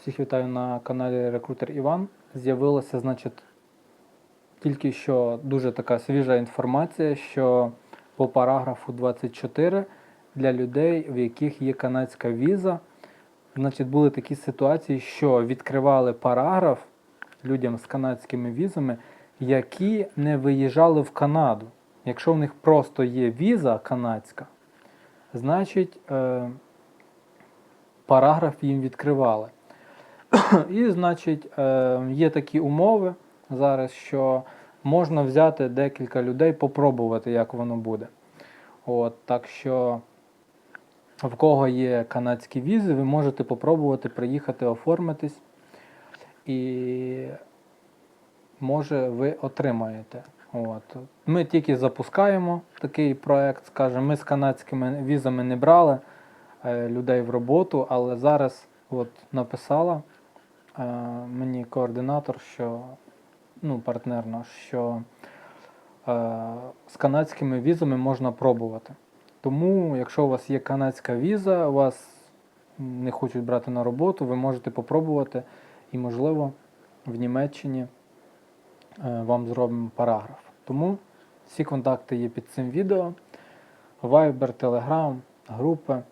Всіх вітаю на каналі Рекрутер Іван. З'явилася, значить, тільки що дуже така свіжа інформація, що по параграфу 24 для людей, в яких є канадська віза, значить, були такі ситуації, що відкривали параграф людям з канадськими візами, які не виїжджали в Канаду. Якщо в них просто є віза канадська, значить е, параграф їм відкривали. І, значить, е, є такі умови зараз, що можна взяти декілька людей, попробувати, як воно буде. От, так що, в кого є канадські візи, ви можете попробувати приїхати оформитись. І може ви отримаєте. От. Ми тільки запускаємо такий проект, скажімо, ми з канадськими візами не брали е, людей в роботу, але зараз от написала е, мені координатор, що ну, партнер наш, що е, з канадськими візами можна пробувати. Тому, якщо у вас є канадська віза, вас не хочуть брати на роботу, ви можете попробувати і, можливо, в Німеччині е, вам зробимо параграф. Тому всі контакти є під цим відео. Viber, Telegram, групи.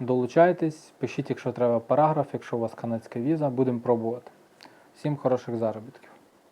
Долучайтесь, пишіть, якщо треба параграф, якщо у вас канадська віза, будемо пробувати. Всім хороших заробітків.